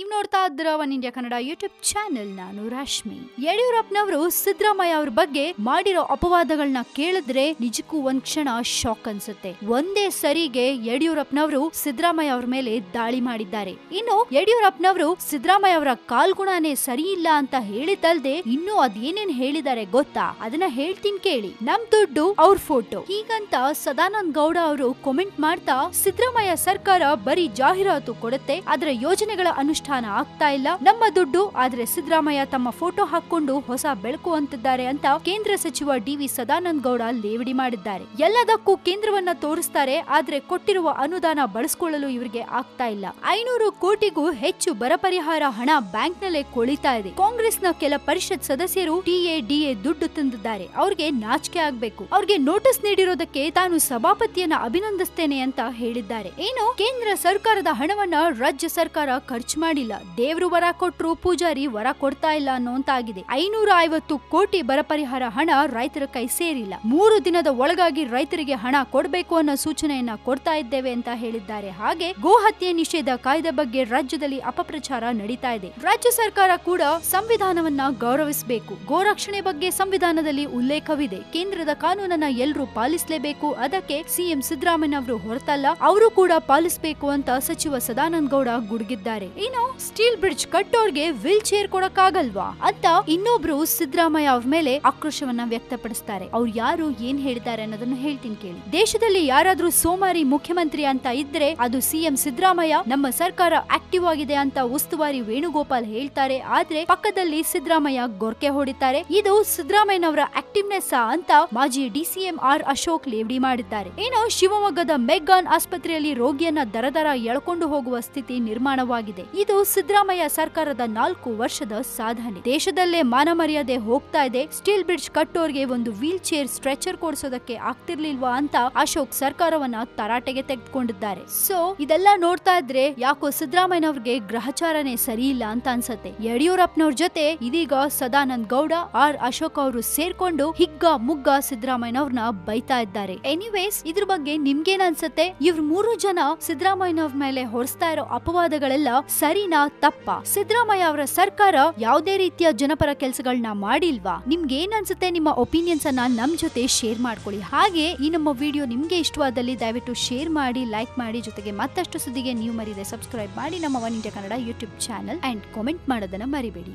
ಇದ್ದೀರಾ one India Kannada YouTube channel ನಾನು ರಾಶ್ಮಿ ಯಡಿಯೂರಪ್ಪನವರು ಸಿದ್ದರಾಮಯ್ಯ ಅವ್ರ ಬಗ್ಗೆ ಮಾಡಿರೋ ಅಪವಾದಗಳನ್ನ ಕೇಳಿದ್ರೆ ನಿಜಕ್ಕೂ ಒಂದ್ ಕ್ಷಣ ಶಾಕ್ ಅನ್ಸುತ್ತೆ. ಒಂದೇ ಸರಿಗೆ ಯಡಿಯೂರಪ್ಪನವರು ಸಿದ್ದರಾಮಯ್ಯ ಅವ್ರ ಮೇಲೆ ದಾಳಿ ಮಾಡಿದ್ದಾರೆ. ಇನ್ನು ಯಡಿಯೂರಪ್ಪನವರು ಸಿದ್ದರಾಮಯ್ಯ ಅವರ ಕಾಲ್ಗುಣನೇ ಸರಿ ಇಲ್ಲ ಅಂತ ಹೇಳಿದಲ್ದೆ ಇನ್ನು ಅದೇನೇನ್ ಹೇಳಿದ್ದಾರೆ ಗೊತ್ತಾ? ಅದನ್ನ ಹೇಳ್ತೀನಿ ಕೇಳಿ. ನಮ್ ದುಡ್ಡು ಅವ್ರ ಫೋಟೋ. ಹೀಗಂತ ಸದಾನಂದ ಗೌಡ ಅವರು ಕಾಮೆಂಟ್ ಮಾಡ್ತಾ ಸಿದ್ದರಾಮಯ್ಯ ಸರ್ಕಾರ ಬರೀ ಜಾಹೀರಾತು ಕೊಡುತ್ತೆ ಅದರ ಯೋಜನೆಗಳ ಅನುಷ್ಠಾನ ಆಗ್ತಾ ಇಲ್ಲ. ನಮ್ಮ ದುಡ್ಡು, ಆದ್ರೆ ಸಿದ್ದರಾಮಯ್ಯ ತಮ್ಮ ಫೋಟೋ ಹಾಕೊಂಡು ಹೊಸ ಬೆಳಕು ಅಂತಿದ್ದಾರೆ ಅಂತ ಕೇಂದ್ರ ಸಚಿವ ಡಿ ವಿ ಸದಾನಂದ ಗೌಡ ಲೇವಡಿ ಮಾಡಿದ್ದಾರೆ. ಎಲ್ಲದಕ್ಕೂ ಕೇಂದ್ರವನ್ನ ತೋರಿಸ್ತಾರೆ, ಆದ್ರೆ ಕೊಟ್ಟಿರುವ ಅನುದಾನ ಬಳಸ್ಕೊಳ್ಳಲು ಇವರಿಗೆ ಆಗ್ತಾ ಇಲ್ಲ. ಐನೂರು ಕೋಟಿಗೂ ಹೆಚ್ಚು ಬರ ಪರಿಹಾರ ಹಣ ಬ್ಯಾಂಕ್ ನಲ್ಲೇ ಕೊಳಿತಾ ಇದೆ. ನ ಕೆಲ ಪರಿಷತ್ ಸದಸ್ಯರು ಟಿಎ ಡಿಎ ದುಡ್ಡು ತಂದಿದ್ದಾರೆ. ಅವ್ರಿಗೆ ನಾಚಿಕೆ ಆಗ್ಬೇಕು. ಅವ್ರಿಗೆ ನೋಟಿಸ್ ನೀಡಿರೋದಕ್ಕೆ ತಾನು ಸಭಾಪತಿಯನ್ನ ಅಭಿನಂದಿಸ್ತೇನೆ ಅಂತ ಹೇಳಿದ್ದಾರೆ. ಏನು? ಕೇಂದ್ರ ಸರ್ಕಾರದ ಹಣವನ್ನ ರಾಜ್ಯ ಸರ್ಕಾರ ಖರ್ಚು ಮಾಡಿಲ್ಲ. ದೇವ್ರು ವರ ಕೊಟ್ರು, ಪೂಜಾರಿ ವರ ಕೊಡ್ತಾ ಇಲ್ಲ ಅನ್ನೋಂತಾಗಿದೆ. ಐನೂರ ಐವತ್ತು ಕೋಟಿ ಬರ ಪರಿಹಾರ ಹಣ ರೈತರ ಕೈ ಸೇರಿಲ್ಲ. ಮೂರು ದಿನದ ಒಳಗಾಗಿ ರೈತರಿಗೆ ಹಣ ಕೊಡಬೇಕು ಅನ್ನೋ ಸೂಚನೆಯನ್ನ ಕೊಡ್ತಾ ಇದ್ದೇವೆ ಅಂತ ಹೇಳಿದ್ದಾರೆ. ಹಾಗೆ ಗೋಹತ್ಯೆ ನಿಷೇಧ ಕಾಯ್ದೆ ಬಗ್ಗೆ ರಾಜ್ಯದಲ್ಲಿ ಅಪಪ್ರಚಾರ ನಡೀತಾ ಇದೆ. ರಾಜ್ಯ ಸರ್ಕಾರ ಕೂಡ ಸಂವಿಧಾನವನ್ನ ಗೌರವಿಸಬೇಕು. ಗೋರಕ್ಷಣೆ ಬಗ್ಗೆ ಸಂವಿಧಾನದಲ್ಲಿ ಉಲ್ಲೇಖವಿದೆ. ಕೇಂದ್ರದ ಕಾನೂನನ್ನ ಎಲ್ಲರೂ ಪಾಲಿಸಲೇಬೇಕು. ಅದಕ್ಕೆ ಸಿಎಂ ಸಿದ್ದರಾಮಯ್ಯ ಅವರು ಹೊರತಲ್ಲ. ಅವರು ಕೂಡ ಪಾಲಿಸಬೇಕು ಅಂತ ಸಚಿವ ಸದಾನಂದ ಗೌಡ ಗುಡುಗಿದ್ದಾರೆ. ಇನ್ನು ಸ್ಟೀಲ್ ಬ್ರಿಡ್ಜ್ ಕಟ್ಟೋರ್ಗೆ ವಿಲ್ ಚೇರ್ ಕೊಡಕ್ಕಾಗಲ್ವಾ ಅಂತ ಇನ್ನೊಬ್ರು ಸಿದ್ದರಾಮಯ್ಯ ಅವ್ರ ಮೇಲೆ ಆಕ್ರೋಶವನ್ನ ವ್ಯಕ್ತಪಡಿಸ್ತಾರೆ. ಅವ್ರು ಯಾರು, ಏನ್ ಹೇಳಿದ್ದಾರೆ ಅನ್ನೋದನ್ನ ಹೇಳ್ತೀನಿ ಕೇಳಿ. ದೇಶದಲ್ಲಿ ಯಾರಾದ್ರೂ ಸೋಮಾರಿ ಮುಖ್ಯಮಂತ್ರಿ ಅಂತ ಇದ್ರೆ ಅದು ಸಿಎಂ ಸಿದ್ದರಾಮಯ್ಯ, ನಮ್ಮ ಸರ್ಕಾರ ಆಕ್ಟಿವ್ ಆಗಿದೆ ಅಂತ ಉಸ್ತುವಾರಿ ವೇಣುಗೋಪಾಲ್ ಹೇಳ್ತಾರೆ. ಆದ್ರೆ ಪಕ್ಕದಲ್ಲಿ ಸಿದ್ದರಾಮಯ್ಯ ಗೊರ್ಕೆ ಹೊಡಿತಾರೆ. ಇದು ಸಿದ್ದರಾಮಯ್ಯನವರ ಆಕ್ಟಿವ್ನೆಸ್ ಅಂತ ಮಾಜಿ ಡಿಸಿಎಂ ಆರ್ ಅಶೋಕ್ ಲೇವಡಿ ಮಾಡಿದ್ದಾರೆ. ಇನ್ನು ಶಿವಮೊಗ್ಗದ ಮೆಗ್ಗಾನ್ ಆಸ್ಪತ್ರೆಯಲ್ಲಿ ರೋಗಿಯನ್ನ ದರದರ ಎಳ್ಕೊಂಡು ಹೋಗುವ ಸ್ಥಿತಿ ನಿರ್ಮಾಣವಾಗಿದೆ. ಇದು ಸಿದ್ದರಾಮಯ್ಯ ಸರ್ಕಾರದ ನಾಲ್ಕು ವರ್ಷದ ಸಾಧನೆ. ದೇಶದಲ್ಲೇ ಮಾನ ಮರ್ಯಾದೆ ಹೋಗ್ತಾ ಇದೆ. ಸ್ಟೀಲ್ ಬ್ರಿಡ್ಜ್ ಕಟ್ಟೋರ್ಗೆ ಒಂದು ವೀಲ್ ಚೇರ್ ಸ್ಟ್ರೆಚರ್ ಕೊಡಿಸೋದಕ್ಕೆ ಆಗ್ತಿರ್ಲಿಲ್ವಾ ಅಂತ ಅಶೋಕ್ ಸರ್ಕಾರವನ್ನ ತರಾಟೆಗೆ ತೆಗೆದುಕೊಂಡಿದ್ದಾರೆ. ಸೊ ಇದೆಲ್ಲ ನೋಡ್ತಾ ಇದ್ರೆ ಯಾಕೋ ಸಿದ್ದರಾಮಯ್ಯನವ್ರಿಗೆ ಗ್ರಹಚಾರನೇ ಸರಿ ಇಲ್ಲ ಅಂತ ಅನ್ಸತ್ತೆ. ಯಡಿಯೂರಪ್ಪನವ್ರ ಜೊತೆ ಇದೀಗ ಸದಾನಂದ್ ಗೌಡ, ಆರ್ ಅಶೋಕ್ ಅವರು ಸೇರ್ಕೊಂಡು ಹಿಗ್ಗ ಮುಗ್ಗ ಸಿದ್ದರಾಮಯ್ಯನವ್ರನ್ನ ಬೈತಾ ಇದ್ದಾರೆ. ಎನಿವೇಸ್ ಇದ್ರ ಬಗ್ಗೆ ನಿಮ್ಗೇನ್ ಅನ್ಸತ್ತೆ? ಇವ್ರ ಮೂರು ಜನ ಸಿದ್ದರಾಮಯ್ಯನವ್ರ ಮೇಲೆ ಹೊರಿಸ್ತಾ ಇರೋ ಅಪವಾದಗಳೆಲ್ಲ ಸರಿನಾ ತಪ್ಪ. ಸಿದ್ದರಾಮಯ್ಯ ಅವರ ಸರ್ಕಾರ ಯಾವುದೇ ರೀತಿಯ ಜನಪರ ಕೆಲಸಗಳನ್ನ ಮಾಡಿಲ್ವಾ? ನಿಮ್ಗೆ ಏನ್ ಅನ್ಸುತ್ತೆ? ನಿಮ್ಮ ಒಪಿನಿಯನ್ಸ್ ಅನ್ನ ನಮ್ ಜೊತೆ ಶೇರ್ ಮಾಡ್ಕೊಳ್ಳಿ. ಹಾಗೆ ಈ ನಮ್ಮ ವಿಡಿಯೋ ನಿಮ್ಗೆ ಇಷ್ಟವಾದಲ್ಲಿ ದಯವಿಟ್ಟು ಶೇರ್ ಮಾಡಿ, ಲೈಕ್ ಮಾಡಿ, ಜೊತೆಗೆ ಮತ್ತಷ್ಟು ಸುದ್ದಿಗೆ ನೀವು ಮರಿದೆ ಸಬ್ಸ್ಕ್ರೈಬ್ ಮಾಡಿ ನಮ್ಮ one India Kannada YouTube channel, and comment ಮಾಡೋದನ್ನ ಮರಿಬೇಡಿ.